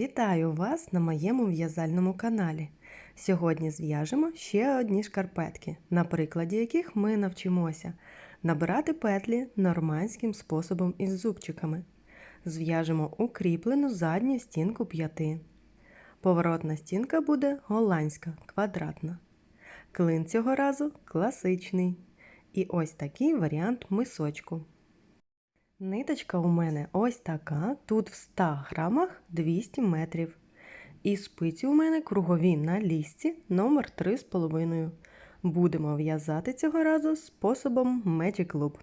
Вітаю вас на моєму в'язальному каналі. Сьогодні зв'яжемо ще одні шкарпетки, на прикладі яких ми навчимося набирати петлі нормандським способом із зубчиками. Зв'яжемо укріплену задню стінку п'яти. Поворотна стінка буде голландська, квадратна. Клин цього разу класичний. І ось такий варіант мисочку. Ниточка у мене ось така, тут в 100 грамах 200 метрів. І спиці у мене кругові на лісці номер 3,5. Будемо в'язати цього разу способом Magic Loop.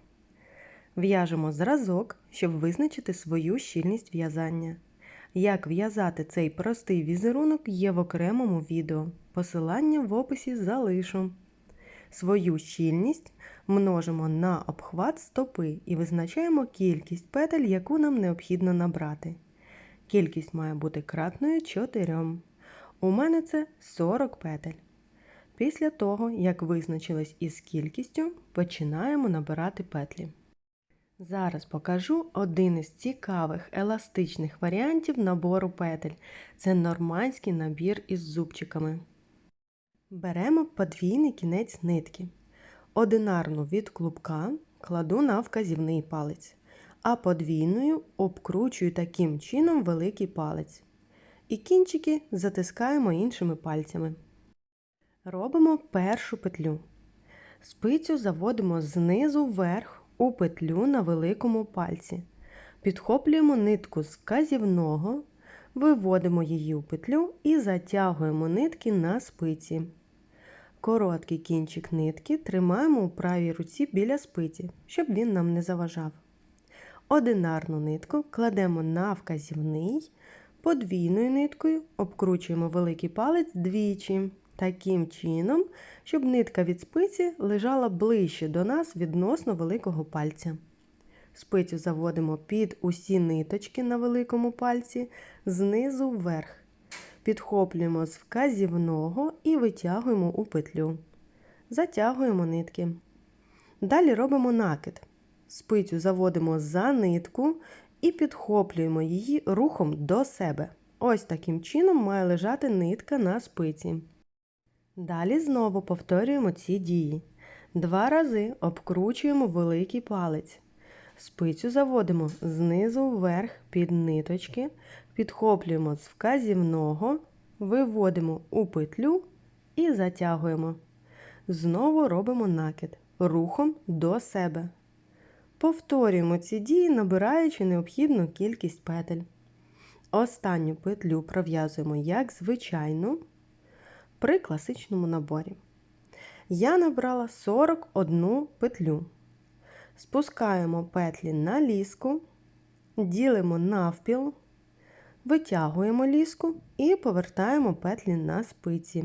В'яжемо зразок, щоб визначити свою щільність в'язання. Як в'язати цей простий візерунок є в окремому відео. Посилання в описі залишу. Свою щільність множимо на обхват стопи і визначаємо кількість петель, яку нам необхідно набрати. Кількість має бути кратною 4. У мене це 40 петель. Після того, як визначились із кількістю, починаємо набирати петлі. Зараз покажу один із цікавих еластичних варіантів набору петель. Це нормандський набір із зубчиками. Беремо подвійний кінець нитки. Одинарну від клубка кладу на вказівний палець, а подвійною обкручую таким чином великий палець. І кінчики затискаємо іншими пальцями. Робимо першу петлю. Спицю заводимо знизу вверх у петлю на великому пальці. Підхоплюємо нитку з казівного, виводимо її у петлю і затягуємо нитки на спиці. Короткий кінчик нитки тримаємо у правій руці біля спиці, щоб він нам не заважав. Одинарну нитку кладемо на вказівний, подвійною ниткою обкручуємо великий палець двічі, таким чином, щоб нитка від спиці лежала ближче до нас відносно великого пальця. Спицю заводимо під усі ниточки на великому пальці, знизу вверх. Підхоплюємо з вказівного і витягуємо у петлю. Затягуємо нитки. Далі робимо накид. Спицю заводимо за нитку і підхоплюємо її рухом до себе. Ось таким чином має лежати нитка на спиці. Далі знову повторюємо ці дії. Два рази обкручуємо великий палець. Спицю заводимо знизу вверх під ниточки, підхоплюємо з вказівного, виводимо у петлю і затягуємо. Знову робимо накид рухом до себе. Повторюємо ці дії, набираючи необхідну кількість петель. Останню петлю пров'язуємо як звичайну при класичному наборі. Я набрала 41 петлю. Спускаємо петлі на ліску, ділимо навпіл, витягуємо ліску і повертаємо петлі на спиці.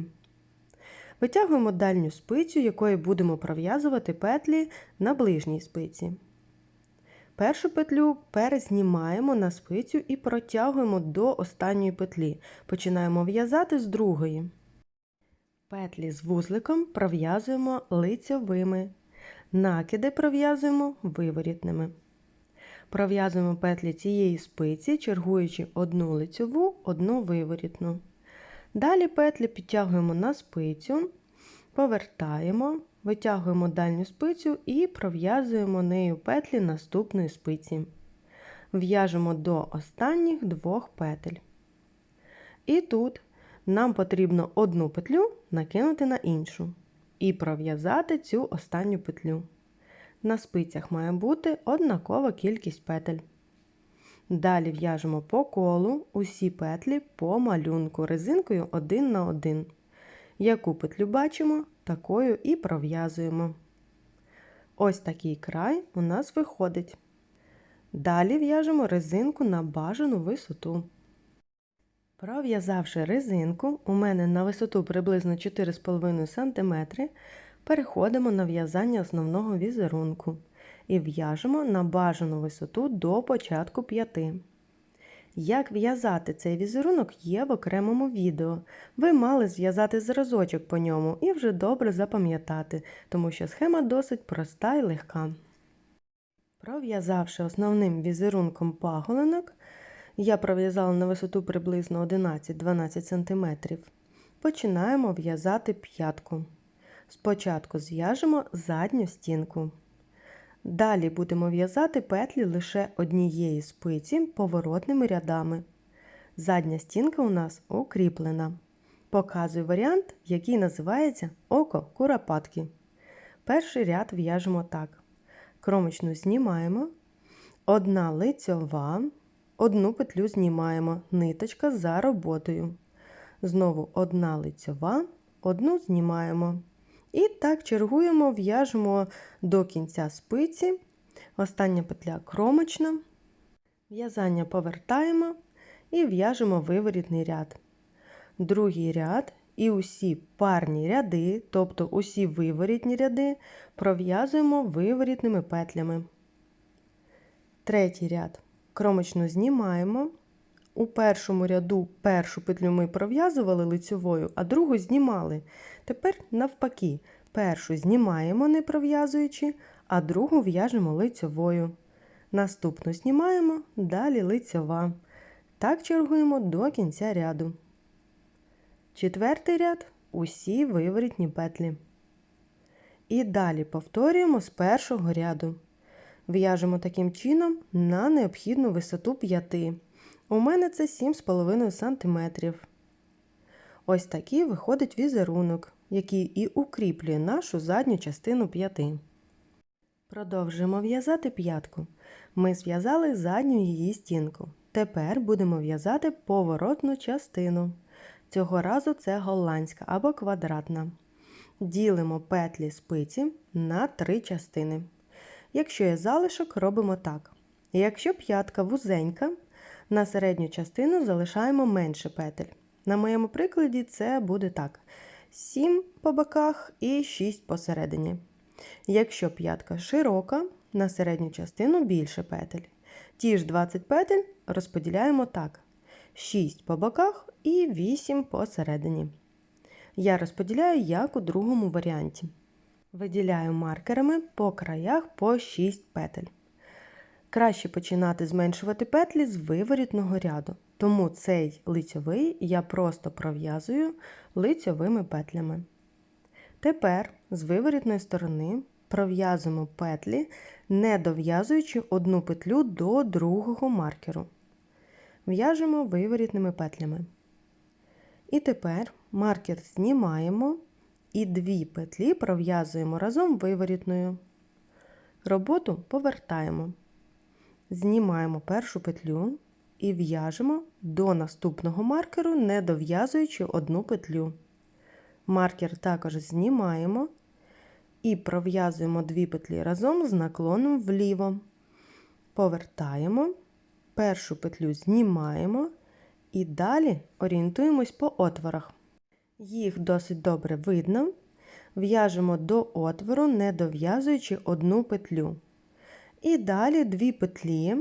Витягуємо дальню спицю, якою будемо пров'язувати петлі на ближній спиці. Першу петлю перезнімаємо на спицю і протягуємо до останньої петлі. Починаємо в'язати з другої. Петлі з вузликом пров'язуємо лицьовими. Накиди пров'язуємо виворітними. Пров'язуємо петлі цієї спиці, чергуючи одну лицьову, одну виворітну. Далі петлі підтягуємо на спицю, повертаємо, витягуємо дальню спицю і пров'язуємо нею петлі наступної спиці. В'яжемо до останніх двох петель. І тут нам потрібно одну петлю накинути на іншу і пров'язати цю останню петлю. На спицях має бути однакова кількість петель. Далі в'яжемо по колу усі петлі по малюнку резинкою один на один. Яку петлю бачимо, такою і пров'язуємо. Ось такий край у нас виходить. Далі в'яжемо резинку на бажану висоту. Пров'язавши резинку, у мене на висоту приблизно 4,5 см, переходимо на в'язання основного візерунку і в'яжемо на бажану висоту до початку п'яти. Як в'язати цей візерунок є в окремому відео. Ви мали зв'язати зразочок по ньому і вже добре запам'ятати, тому що схема досить проста і легка. Пров'язавши основним візерунком паголинок, Я пров'язала на висоту приблизно 11-12 см. Починаємо в'язати п'ятку. Спочатку зв'яжемо задню стінку. Далі будемо в'язати петлі лише однієї спиці поворотними рядами. Задня стінка у нас укріплена. Показую варіант, який називається око куропатки. Перший ряд в'яжемо так. Кромочну знімаємо, одна лицьова, одну петлю знімаємо, ниточка за роботою. Знову одна лицьова, одну знімаємо. І так чергуємо, в'яжемо до кінця спиці. Остання петля кромочна. В'язання повертаємо і в'яжемо виворітний ряд. Другий ряд і усі парні ряди, тобто усі виворітні ряди, пров'язуємо виворітними петлями. Третій ряд. Кромочну знімаємо. У першому ряду першу петлю ми пров'язували лицьовою, а другу знімали. Тепер навпаки, першу знімаємо, не пров'язуючи, а другу в'яжемо лицьовою. Наступну знімаємо, далі лицьова. Так чергуємо до кінця ряду. Четвертий ряд усі виворітні петлі. І далі повторюємо з першого ряду. В'яжемо таким чином на необхідну висоту п'яти. У мене це 7,5 см. Ось такий виходить візерунок, який і укріплює нашу задню частину п'яти. Продовжуємо в'язати п'ятку. Ми зв'язали задню її стінку. Тепер будемо в'язати поворотну частину. Цього разу це голландська або квадратна. Ділимо петлі спиці на три частини. Якщо є залишок, робимо так. Якщо п'ятка вузенька, на середню частину залишаємо менше петель. На моєму прикладі це буде так: 7 по боках і 6 посередині. Якщо п'ятка широка, на середню частину більше петель. Ті ж 20 петель розподіляємо так: 6 по боках і 8 посередині. Я розподіляю як у другому варіанті. Виділяю маркерами по краях по 6 петель. Краще починати зменшувати петлі з виворітного ряду, тому цей лицьовий я просто пров'язую лицьовими петлями. Тепер з виворітної сторони пров'язуємо петлі, не дов'язуючи одну петлю до другого маркеру. В'яжемо виворітними петлями. І тепер маркер знімаємо і дві петлі пров'язуємо разом виворітною. Роботу повертаємо. Знімаємо першу петлю і в'яжемо до наступного маркеру, не дов'язуючи одну петлю. Маркер також знімаємо і пров'язуємо дві петлі разом з наклоном вліво. Повертаємо, першу петлю знімаємо і далі орієнтуємось по отворах. Їх досить добре видно. В'яжемо до отвору, не дов'язуючи одну петлю. І далі дві петлі,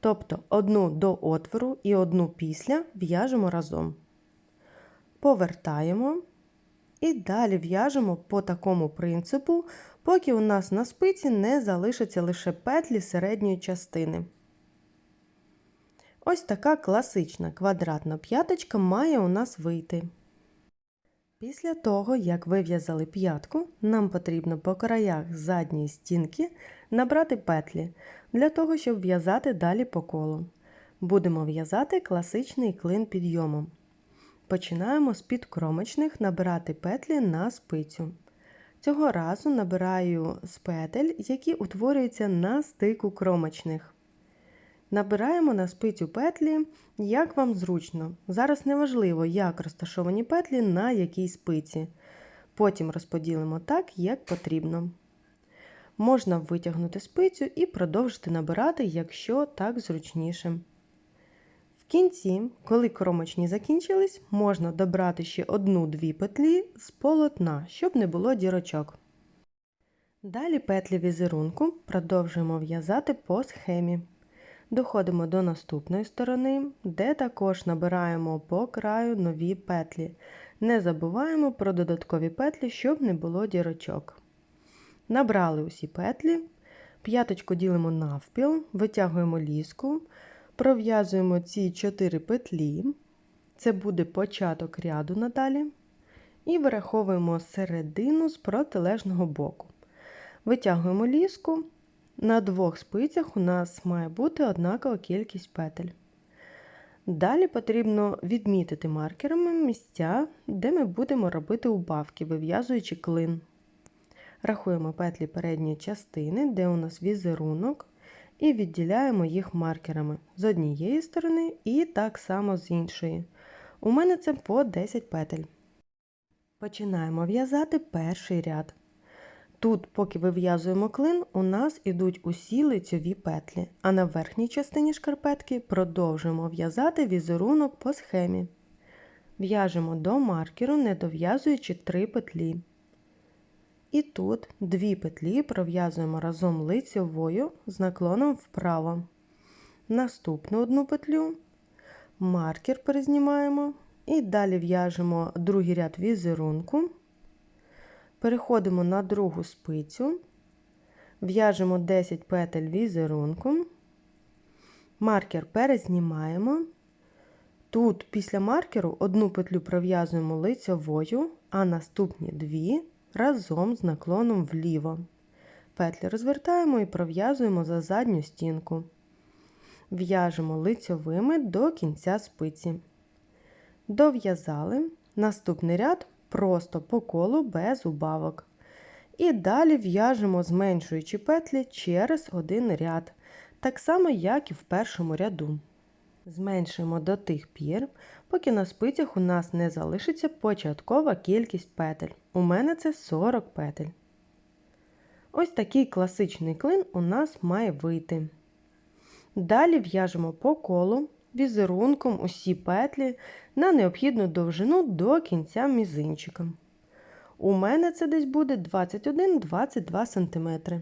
тобто одну до отвору і одну після в'яжемо разом. Повертаємо і далі в'яжемо по такому принципу, поки у нас на спиці не залишаться лише петлі середньої частини. Ось така класична квадратна п'яточка має у нас вийти. Після того, як вив'язали п'ятку, нам потрібно по краях задньої стінки набрати петлі для того, щоб в'язати далі по колу. Будемо в'язати класичний клин підйомом. Починаємо з підкромочних набирати петлі на спицю. Цього разу набираю з петель, які утворюються на стику кромочних. Набираємо на спицю петлі, як вам зручно. Зараз неважливо, як розташовані петлі на якій спиці. Потім розподілимо так, як потрібно. Можна витягнути спицю і продовжити набирати, якщо так зручніше. В кінці, коли кромочні закінчились, можна добрати ще одну-дві петлі з полотна, щоб не було дірочок. Далі петлі візерунку продовжуємо в'язати по схемі. Доходимо до наступної сторони, де також набираємо по краю нові петлі. Не забуваємо про додаткові петлі, щоб не було дірочок. Набрали усі петлі, п'яточку ділимо навпіл, витягуємо ліску, Пров'язуємо ці 4 петлі, це буде початок ряду надалі, і вираховуємо середину з протилежного боку. Витягуємо ліску. На двох спицях у нас має бути однакова кількість петель. Далі потрібно відмітити маркерами місця, де ми будемо робити убавки, вив'язуючи клин. Рахуємо петлі передньої частини, де у нас візерунок, і відділяємо їх маркерами з однієї сторони і так само з іншої. У мене це по 10 петель. Починаємо в'язати перший ряд. Тут, поки вив'язуємо клин, у нас ідуть усі лицьові петлі, а на верхній частині шкарпетки продовжуємо в'язати візерунок по схемі. В'яжемо до маркеру, не дов'язуючи 3 петлі. І тут дві петлі пров'язуємо разом лицьовою з наклоном вправо. Наступну одну петлю, маркер перезнімаємо і далі в'яжемо другий ряд візерунку. Переходимо на другу спицю, в'яжемо 10 петель візерунку, маркер перезнімаємо. Тут після маркеру одну петлю пров'язуємо лицьовою, а наступні дві разом з наклоном вліво. Петлі розвертаємо і пров'язуємо за задню стінку. В'яжемо лицьовими до кінця спиці. Дов'язали. Наступний ряд просто по колу без убавок. І далі в'яжемо, зменшуючи петлі через один ряд, так само, як і в першому ряду. Зменшуємо до тих пір, поки на спицях у нас не залишиться початкова кількість петель. У мене це 40 петель. Ось такий класичний клин у нас має вийти. Далі в'яжемо по колу візерунком усі петлі на необхідну довжину до кінця мізинчика. У мене це десь буде 21-22 см.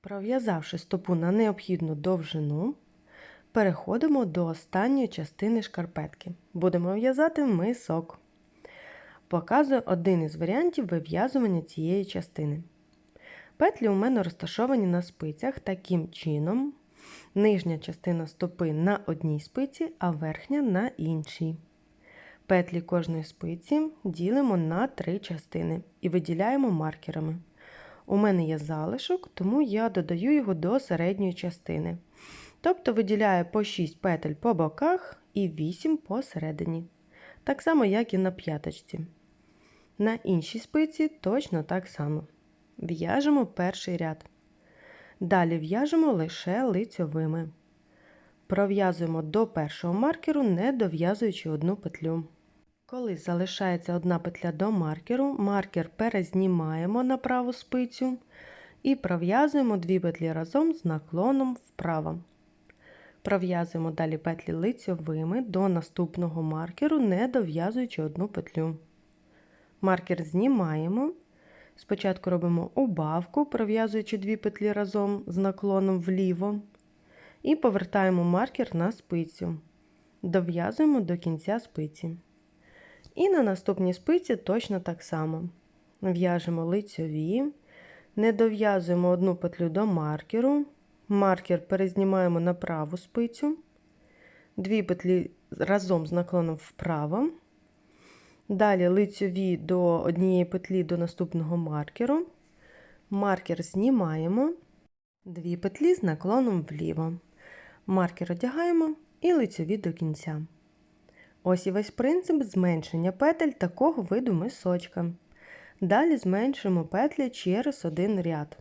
Пров'язавши стопу на необхідну довжину, переходимо до останньої частини шкарпетки. Будемо в'язати мисок. Показую один із варіантів вив'язування цієї частини. Петлі у мене розташовані на спицях таким чином, Нижня частина стопи на одній спиці, а верхня на іншій. Петлі кожної спиці ділимо на три частини і виділяємо маркерами. У мене є залишок, тому я додаю його до середньої частини. Тобто виділяю по 6 петель по боках і 8 посередині. Так само, як і на п'яточці. На іншій спиці точно так само. В'яжемо перший ряд. Далі в'яжемо лише лицьовими. Пров'язуємо до першого маркеру, не дов'язуючи одну петлю. Коли залишається одна петля до маркеру, маркер перезнімаємо на праву спицю і пров'язуємо дві петлі разом з наклоном вправо. Пров'язуємо далі петлі лицьовими до наступного маркеру, не дов'язуючи одну петлю. Маркер знімаємо Спочатку робимо убавку, пров'язуючи дві петлі разом з наклоном вліво, і повертаємо маркер на спицю, дов'язуємо до кінця спиці. І на наступній спиці точно так само. В'яжемо лицьові, не дов'язуємо одну петлю до маркеру, маркер перезнімаємо на праву спицю, дві петлі разом з наклоном вправо. Далі лицьові до однієї петлі до наступного маркеру. Маркер знімаємо, дві петлі з наклоном вліво. Маркер одягаємо і лицьові до кінця. Ось і весь принцип зменшення петель такого виду мисочка. Далі зменшуємо петлі через один ряд.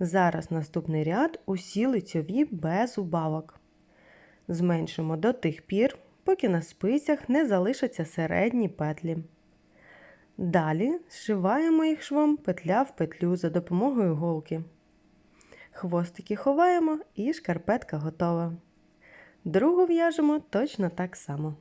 Зараз наступний ряд усі лицьові без убавок. Зменшимо до тих пір, поки на спицях не залишаться середні петлі. Далі зшиваємо їх швом петля в петлю за допомогою голки. Хвостики ховаємо і шкарпетка готова. Другу в'яжемо точно так само.